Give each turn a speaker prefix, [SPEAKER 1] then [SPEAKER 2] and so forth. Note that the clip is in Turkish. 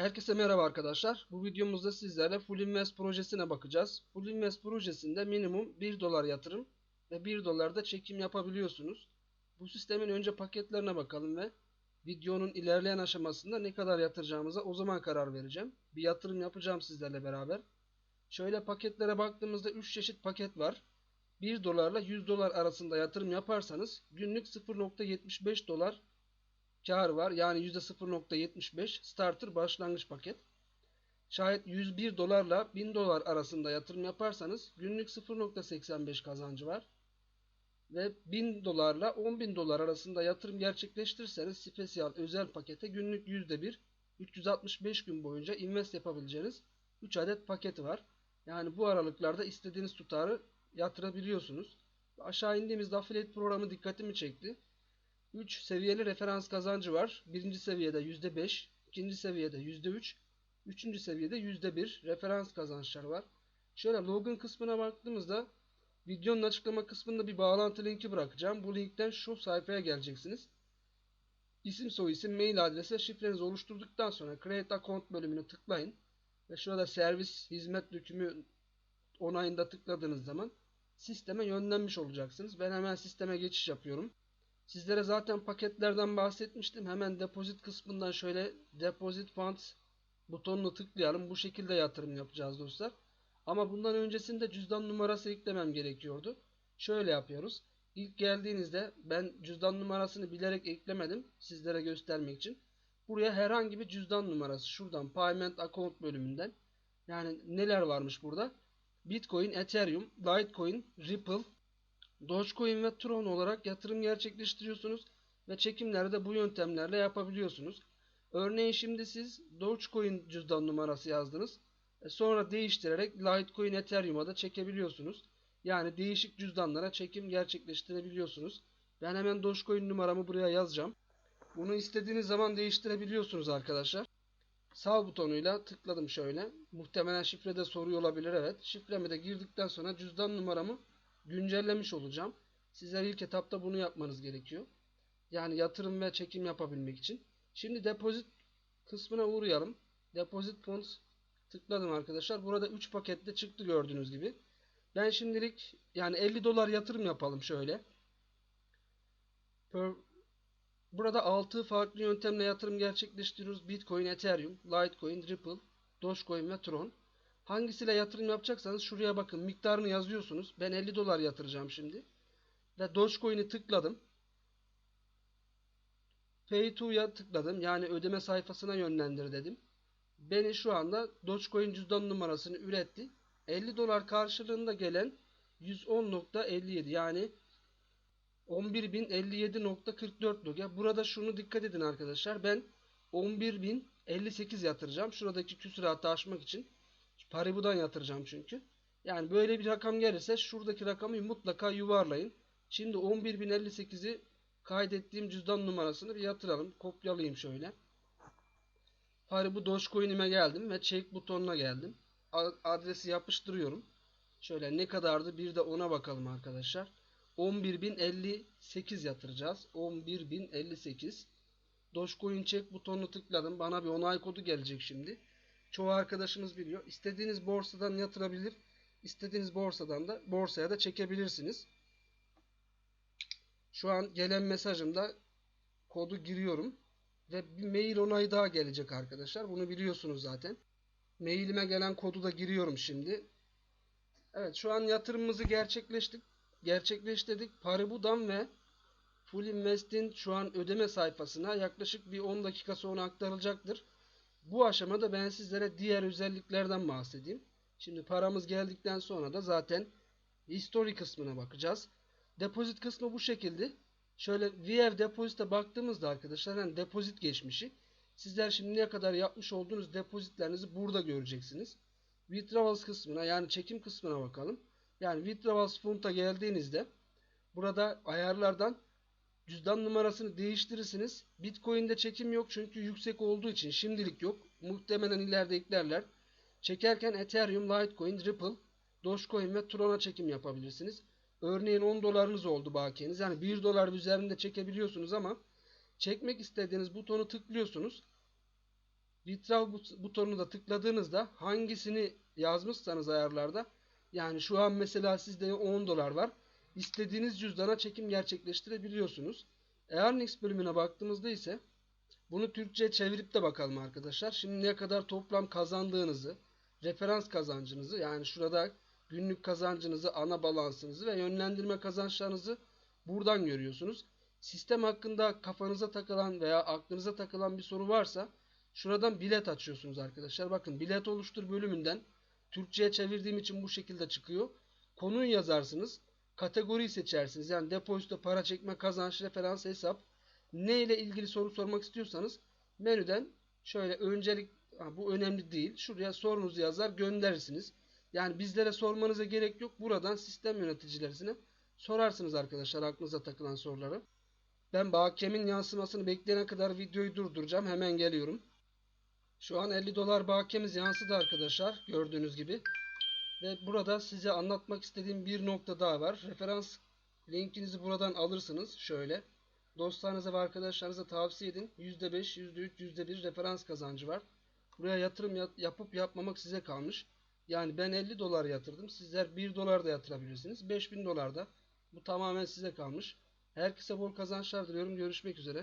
[SPEAKER 1] Herkese merhaba arkadaşlar. Bu videomuzda sizlerle Full Invest projesine bakacağız. Full Invest projesinde minimum 1 dolar yatırım ve 1 dolar da çekim yapabiliyorsunuz. Bu sistemin önce paketlerine bakalım ve videonun ilerleyen aşamasında ne kadar yatıracağımıza o zaman karar vereceğim. Bir yatırım yapacağım sizlerle beraber. Şöyle paketlere baktığımızda 3 çeşit paket var. 1 dolarla 100 dolar arasında yatırım yaparsanız günlük 0.75 dolar kar var. Yani %0.75 starter başlangıç paket. Şayet 101 dolarla 1000 dolar arasında yatırım yaparsanız günlük 0.85 kazancı var. Ve 1000 dolarla 10.000 dolar arasında yatırım gerçekleştirirseniz spesiyal özel pakete günlük %1 365 gün boyunca invest yapabileceğiniz 3 adet paketi var. Yani bu aralıklarda istediğiniz tutarı yatırabiliyorsunuz. Aşağı indiğimizde affiliate programı dikkatimi çekti. 3 seviyeli referans kazancı var. Birinci seviyede %5, ikinci seviyede %3, üçüncü seviyede %1 referans kazançları var. Şöyle login kısmına baktığımızda videonun açıklama kısmında bir bağlantı linki bırakacağım. Bu linkten şu sayfaya geleceksiniz. İsim soyisim mail adresi şifrenizi oluşturduktan sonra Create Account bölümüne tıklayın. Ve şurada servis hizmet dökümü onayında tıkladığınız zaman sisteme yönlenmiş olacaksınız. Ben hemen sisteme geçiş yapıyorum. Sizlere zaten paketlerden bahsetmiştim. Hemen depozit kısmından şöyle deposit funds butonunu tıklayalım. Bu şekilde yatırım yapacağız dostlar. Ama bundan öncesinde cüzdan numarası eklemem gerekiyordu. Şöyle yapıyoruz. İlk geldiğinizde ben cüzdan numarasını bilerek eklemedim. Sizlere göstermek için. Buraya herhangi bir cüzdan numarası. Şuradan payment account bölümünden. Yani neler varmış burada? Bitcoin, Ethereum, Litecoin, Ripple, Dogecoin ve Tron olarak yatırım gerçekleştiriyorsunuz ve çekimleri de bu yöntemlerle yapabiliyorsunuz. Örneğin şimdi siz Dogecoin cüzdan numarası yazdınız. E sonra değiştirerek Litecoin Ethereum'a da çekebiliyorsunuz. Yani değişik cüzdanlara çekim gerçekleştirebiliyorsunuz. Ben hemen Dogecoin numaramı buraya yazacağım. Bunu istediğiniz zaman değiştirebiliyorsunuz arkadaşlar. Sağ butonuyla tıkladım şöyle. Muhtemelen şifrede soruyor olabilir evet. Şifremi de girdikten sonra cüzdan numaramı güncellemiş olacağım. Sizler ilk etapta bunu yapmanız gerekiyor. Yani yatırım ve çekim yapabilmek için. Şimdi depozit kısmına uğrayalım. Deposit funds tıkladım arkadaşlar. Burada 3 pakette çıktı gördüğünüz gibi. Ben şimdilik yani 50 dolar yatırım yapalım şöyle. Burada 6 farklı yöntemle yatırım gerçekleştiriyoruz. Bitcoin, Ethereum, Litecoin, Ripple, Dogecoin ve Tron. Hangisiyle yatırım yapacaksanız şuraya bakın. Miktarını yazıyorsunuz. Ben 50 dolar yatıracağım şimdi. Ve Dogecoin'i tıkladım. Pay to'ya tıkladım. Yani ödeme sayfasına yönlendir dedim. Beni şu anda Dogecoin cüzdan numarasını üretti. 50 dolar karşılığında gelen 110.57 yani 11.057.44 doge. Burada şunu dikkat edin arkadaşlar. Ben 11.058 yatıracağım. Şuradaki küsuratı aşmak için. Paribu'dan yatıracağım çünkü. Yani böyle bir rakam gelirse şuradaki rakamı mutlaka yuvarlayın. Şimdi 11.058'i kaydettiğim cüzdan numarasını bir yatıralım. Kopyalayayım şöyle. Paribu Dogecoin'ime geldim ve check butonuna geldim. Adresi yapıştırıyorum. Şöyle ne kadardı bir de ona bakalım arkadaşlar. 11.058 yatıracağız. 11.058 Dogecoin check butonunu tıkladım. Bana bir onay kodu gelecek şimdi. Çoğu arkadaşımız biliyor. İstediğiniz borsadan yatırabilir. İstediğiniz borsadan da borsaya da çekebilirsiniz. Şu an gelen mesajımda kodu giriyorum. Ve bir mail onayı daha gelecek arkadaşlar. Bunu biliyorsunuz zaten. Mailime gelen kodu da giriyorum şimdi. Evet şu an yatırımımızı gerçekleştik. Gerçekleştirdik. Paribu'dan ve Full Invest'in şu an ödeme sayfasına yaklaşık bir 10 dakika sonra aktarılacaktır. Bu aşamada ben sizlere diğer özelliklerden bahsedeyim. Şimdi paramız geldikten sonra da zaten history kısmına bakacağız. Depozit kısmı bu şekilde. Şöyle VF depozite baktığımızda arkadaşlar yani depozit geçmişi. Sizler şimdiye kadar yapmış olduğunuz depozitlerinizi burada göreceksiniz. Withdrawals kısmına yani çekim kısmına bakalım. Yani withdrawals fund'a geldiğinizde burada ayarlardan Cüzdan numarasını değiştirirsiniz. Bitcoin'de çekim yok çünkü yüksek olduğu için şimdilik yok. Muhtemelen ileride eklerler. Çekerken Ethereum, Litecoin, Ripple, Dogecoin ve Tron'a çekim yapabilirsiniz. Örneğin 10 dolarınız oldu bakiyeniz. Yani 1 dolar üzerinde çekebiliyorsunuz ama çekmek istediğiniz butonu tıklıyorsunuz. Withdraw but- butonunu da tıkladığınızda hangisini yazmışsanız ayarlarda yani şu an mesela sizde 10 dolar var. İstediğiniz cüzdana çekim gerçekleştirebiliyorsunuz. Earnings bölümüne baktığımızda ise bunu Türkçe'ye çevirip de bakalım arkadaşlar. Şimdi ne kadar toplam kazandığınızı, referans kazancınızı yani şurada günlük kazancınızı, ana balansınızı ve yönlendirme kazançlarınızı buradan görüyorsunuz. Sistem hakkında kafanıza takılan veya aklınıza takılan bir soru varsa şuradan bilet açıyorsunuz arkadaşlar. Bakın bilet oluştur bölümünden Türkçe'ye çevirdiğim için bu şekilde çıkıyor. Konuyu yazarsınız. Kategoriyi seçersiniz. Yani depozito, para çekme, kazanç, referans, hesap. Ne ile ilgili soru sormak istiyorsanız menüden şöyle öncelik ha, bu önemli değil. Şuraya sorunuzu yazar gönderirsiniz. Yani bizlere sormanıza gerek yok. Buradan sistem yöneticilerine sorarsınız arkadaşlar aklınıza takılan soruları. Ben Bakem'in yansımasını bekleyene kadar videoyu durduracağım. Hemen geliyorum. Şu an 50 dolar bakemiz yansıdı arkadaşlar. Gördüğünüz gibi. Ve burada size anlatmak istediğim bir nokta daha var. Referans linkinizi buradan alırsınız. Şöyle. Dostlarınıza ve arkadaşlarınıza tavsiye edin. %5, %3, %1 referans kazancı var. Buraya yatırım yap- yapıp yapmamak size kalmış. Yani ben 50 dolar yatırdım. Sizler 1 dolar da yatırabilirsiniz. 5000 dolar da. Bu tamamen size kalmış. Herkese bol kazançlar diliyorum. Görüşmek üzere.